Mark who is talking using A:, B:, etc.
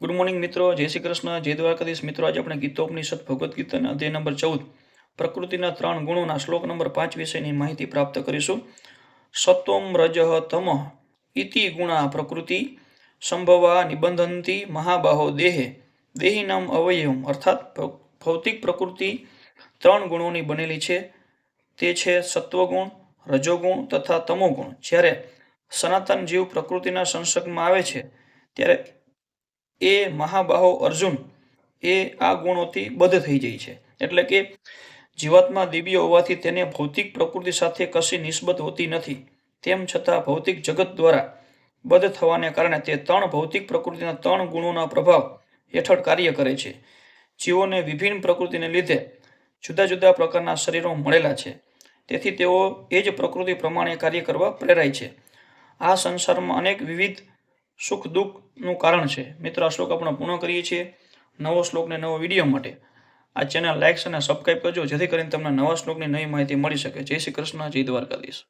A: Good morning મિત્રો, જય શ્રી કૃષ્ણ, જય દ્વારકાધીશ. મિત્રો, આજે આપણે ગીતોપનિષદ ભગવદ્ ગીતાના અધ્યાય નંબર ચૌદ, પ્રકૃતિના ત્રણ ગુણોના શ્લોક નંબર પાંચ વિષયની માહિતી પ્રાપ્ત કરીશું. સત્વમ રજઃ તમ ઇતિ ગુણા પ્રકૃતિ, સંભવા નિબંધંતી મહાબાહો દેહે. દેહીનામ અવયવમ, અર્થાત ભૌતિક પ્રકૃતિ ત્રણ ગુણોની બનેલી છે. તે છે સત્વગુણ, રજોગુણ તથા તમોગુણ. જ્યારે સનાતન જીવ પ્રકૃતિના સંસર્ગમાં આવે છે, ત્યારે એ મહાબાહો અર્જુન એ આ ગુણોથી બદ્ધ થઈ જાય છે. એટલે કે જીવાત્મા દિવ્ય હોવાથી તેને ભૌતિક પ્રકૃતિ સાથે કશી નિસ્બત હોતી નથી. તેમ છતાં ભૌતિક જગત દ્વારા બદ્ધ થવાને કારણે તે ત્રણ ભૌતિક પ્રકૃતિના ત્રણ ગુણોના પ્રભાવ હેઠળ કાર્ય કરે છે. જીવોને વિભિન્ન પ્રકૃતિને લીધે જુદા જુદા પ્રકારના શરીરો મળેલા છે. તેથી તેઓ એ જ પ્રકૃતિ પ્રમાણે કાર્ય કરવા પ્રેરાય છે. આ સંસારમાં અનેક વિવિધ સુખ દુઃખનું કારણ છે. મિત્રો, આ શ્લોક આપણે પૂર્ણ કરીએ છીએ નવો શ્લોકને નવો વીડિયો માટે. આ ચેનલ લાઇક્સ અને સબસ્ક્રાઈબ કરજો, જેથી કરીને તમને નવા શ્લોકની નવી માહિતી મળી શકે. જય શ્રી કૃષ્ણ, જય દ્વારકાધીશ.